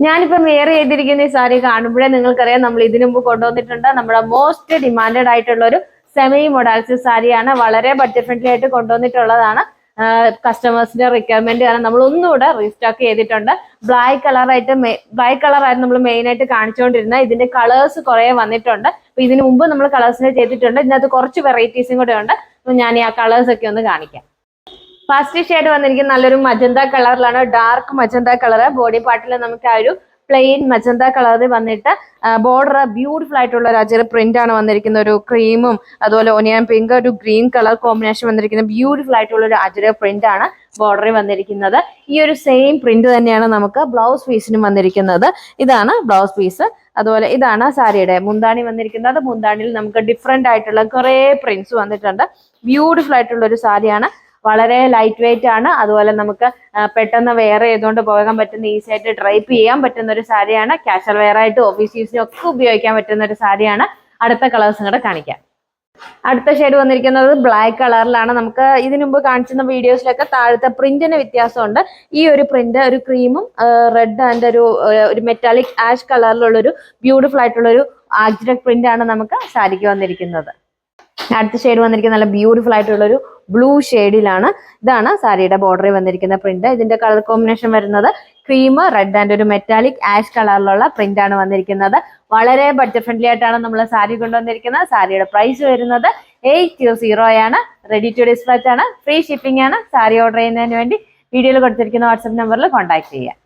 ഞാനിപ്പം വേറെ ചെയ്തിരിക്കുന്ന ഈ സാരി കാണുമ്പോഴേ നിങ്ങൾക്കറിയാം നമ്മൾ ഇതിനു മുമ്പ് കൊണ്ടുവന്നിട്ടുണ്ട്. നമ്മുടെ മോസ്റ്റ് ഡിമാൻഡഡ് ആയിട്ടുള്ള ഒരു സെമി മൊഡാൽസ് സാരിയാണ് വളരെ ബഡ്ജറ്റ് ഫ്രണ്ട്ലി ആയിട്ട് കൊണ്ടുവന്നിട്ടുള്ളതാണ്. കസ്റ്റമേഴ്സിന്റെ റിക്വയർമെന്റ് കാരണം നമ്മൾ ഒന്നുകൂടെ റീസ്റ്റോക്ക് ചെയ്തിട്ടുണ്ട് ബ്ലാക്ക് കളറായിട്ട് ബ്ലാക്ക് കളറായിരുന്നു നമ്മൾ മെയിൻ ആയിട്ട് കാണിച്ചുകൊണ്ടിരുന്നത്. ഇതിന്റെ കളേഴ്സ് കുറെ വന്നിട്ടുണ്ട്. അപ്പൊ ഇതിനു മുമ്പ് നമ്മൾ കളേഴ്സിനെ ചെയ്തിട്ടുണ്ട്. ഇതിനകത്ത് കുറച്ച് വെറൈറ്റീസും കൂടെ ഉണ്ട്. ഞാൻ ഈ ആ കളേഴ്സ് ഒക്കെ ഒന്ന് കാണിക്കാം. ഫസ്റ്റ് ഷെയ്ഡ് വന്നിരിക്കുന്ന നല്ലൊരു മജന്ത കളറിലാണ് ഡാർക്ക് മജന്ത കളർ. ബോഡി പാർട്ടിൽ നമുക്ക് ആ ഒരു പ്ലെയിൻ മജന്ത കളറിൽ വന്നിട്ട് ബോർഡർ ബ്യൂട്ടിഫുൾ ആയിട്ടുള്ള അജര പ്രിന്റ് ആണ് വന്നിരിക്കുന്ന ഒരു ക്രീമും അതുപോലെ ഒനിയൻ പിങ്ക് ഒരു ഗ്രീൻ കളർ കോമ്പിനേഷൻ വന്നിരിക്കുന്ന ബ്യൂട്ടിഫുൾ ആയിട്ടുള്ള ഒരു അജര പ്രിന്റ് ആണ് ബോർഡറിൽ വന്നിരിക്കുന്നത്. ഈ ഒരു സെയിം പ്രിന്റ് തന്നെയാണ് നമുക്ക് ബ്ലൗസ് പീസിനും വന്നിരിക്കുന്നത്. ഇതാണ് ബ്ലൗസ് പീസ് അതുപോലെ ഇതാണ് സാരിയുടെ മുന്താണി വന്നിരിക്കുന്നത്. മുന്താണിയിൽ നമുക്ക് ഡിഫറെന്റ് ആയിട്ടുള്ള കുറേ പ്രിന്റ്സ് വന്നിട്ടുണ്ട്. ബ്യൂട്ടിഫുൾ ആയിട്ടുള്ള ഒരു സാരിയാണ്. വളരെ ലൈറ്റ് വെയിറ്റ് ആണ്. അതുപോലെ നമുക്ക് പെട്ടെന്ന് വെയർ ചെയ്തുകൊണ്ട് പോകാൻ പറ്റുന്ന ഈസി ആയിട്ട് ഡ്രൈപ്പ് ചെയ്യാൻ പറ്റുന്ന ഒരു സാരിയാണ്. കാഷ്വൽ വെയർ ആയിട്ട് ഓഫീസ് യൂസിനും ഒക്കെ ഉപയോഗിക്കാൻ പറ്റുന്ന ഒരു സാരിയാണ്. അടുത്ത കളേഴ്സും കൂടെ കാണിക്കാം. അടുത്ത ഷെയ്ഡ് വന്നിരിക്കുന്നത് ബ്ലാക്ക് കളറിലാണ് നമുക്ക് ഇതിനു മുമ്പ് കാണിച്ചിരുന്ന വീഡിയോസിലൊക്കെ താഴത്തെ പ്രിന്റിന് വ്യത്യാസമുണ്ട്. ഈ ഒരു പ്രിന്റ് ഒരു ക്രീമും റെഡ് ആൻഡ് ഒരു ഒരു മെറ്റാലിക് ആഷ് കളറിലുള്ള ഒരു ബ്യൂട്ടിഫുൾ ആയിട്ടുള്ള ഒരു ആക്സിഡക് പ്രിന്റ് ആണ് നമുക്ക് സാരിക്ക് വന്നിരിക്കുന്നത്. അടുത്ത ഷെയ്ഡ് വന്നിരിക്കുന്നത് നല്ല ബ്യൂട്ടിഫുൾ ആയിട്ടുള്ള ഒരു ബ്ലൂ ഷെയ്ഡിലാണ് ഇതാണ് സാരിയുടെ ബോർഡറിൽ വന്നിരിക്കുന്ന പ്രിന്റ് ഇതിന്റെ കളർ കോമ്പിനേഷൻ വരുന്നത് ക്രീം റെഡ് ആൻഡ് ഒരു മെറ്റാലിക് ആഷ് കളറിലുള്ള പ്രിന്റ് ആണ് വന്നിരിക്കുന്നത്. വളരെ ബഡ്ജറ്റ് ഫ്രണ്ട്ലി ആയിട്ടാണ് നമ്മൾ സാരി കൊണ്ടുവന്നിരിക്കുന്നത്. സാരിയുടെ പ്രൈസ് വരുന്നത് എയ്റ്റ് സീറോ ആണ്. റെഡി ടു ഡിസ്പാച്ച് ആണ്. ഫ്രീ ഷിപ്പിംഗ് ആണ്. സാരി ഓർഡർ ചെയ്യുന്നതിന് വേണ്ടി. വീഡിയോയിൽ കൊടുത്തിരിക്കുന്ന വാട്സപ്പ് നമ്പറിൽ കോൺടാക്ട് ചെയ്യുക.